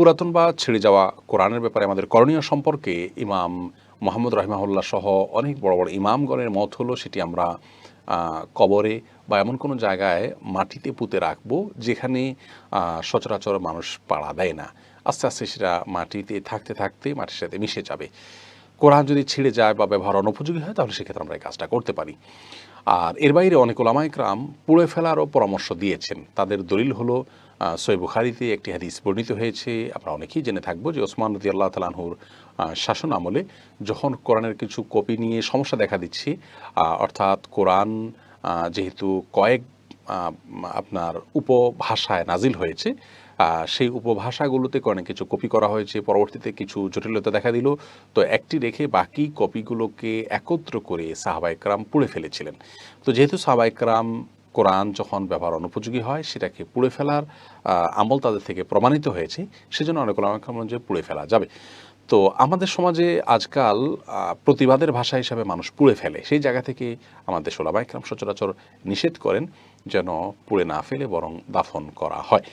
পুরাতন বা ছেড়ে যাওয়া কোরআনের ব্যাপারে আমাদের করণীয় সম্পর্কে ইমাম মোহাম্মদ রহিমাহুল্লাহ সহ অনেক বড় বড় ইমামগণের মত হলো সেটি আমরা কবরে বা এমন কোনো জায়গায় মাটিতে পুঁতে রাখব যেখানে সচরাচর মানুষ পাড়া দেয় না। আস্তে আস্তে সেটা মাটিতে থাকতে থাকতে মাটির সাথে মিশে যাবে। কোরআন যদি ছিঁড়ে যায় বা ব্যবহার অনুপযোগী হয়, তাহলে সেক্ষেত্রে আমরা এই কাজটা করতে পারি। আর এর বাইরে অনেক ওলামাইকরাম পুড়ে ফেলারও পরামর্শ দিয়েছেন। তাদের দলিল হলো সই বুখারিতে একটি হাদিস বর্ণিত হয়েছে, আমরা অনেকেই জেনে থাকব যে ওসমান রদি আল্লাহ তালাহুর শাসন আমলে যখন কোরআনের কিছু কপি নিয়ে সমস্যা দেখা দিচ্ছে অর্থাৎ কোরআন যেহেতু কয়েক আপনার উপভাষায় নাজিল হয়েছে। সেই উপভাষাগুলোতে অনেক কিছু কপি করা হয়েছে, পরবর্তীতে কিছু জটিলতা দেখা দিল। তো একটি রেখে বাকি কপিগুলোকে একত্র করে সাহাবাইকরাম পুড়ে ফেলেছিলেন। তো যেহেতু সাহাবাইকরাম কোরআন যখন ব্যবহার অনুপযোগী হয়, সেটাকে পুড়ে ফেলার আমল তাদের থেকে প্রমাণিত হয়েছে। সেজন্য অনেক যে পুড়ে ফেলা যাবে। তো আমাদের সমাজে আজকাল প্রতিবাদের ভাষা হিসাবে মানুষ পুড়ে ফেলে। সেই জায়গা থেকে আমাদের সোলাবাইকরাম সচরাচর নিষেধ করেন যেন পুড়ে না ফেলে বরং দাফন করা হয়।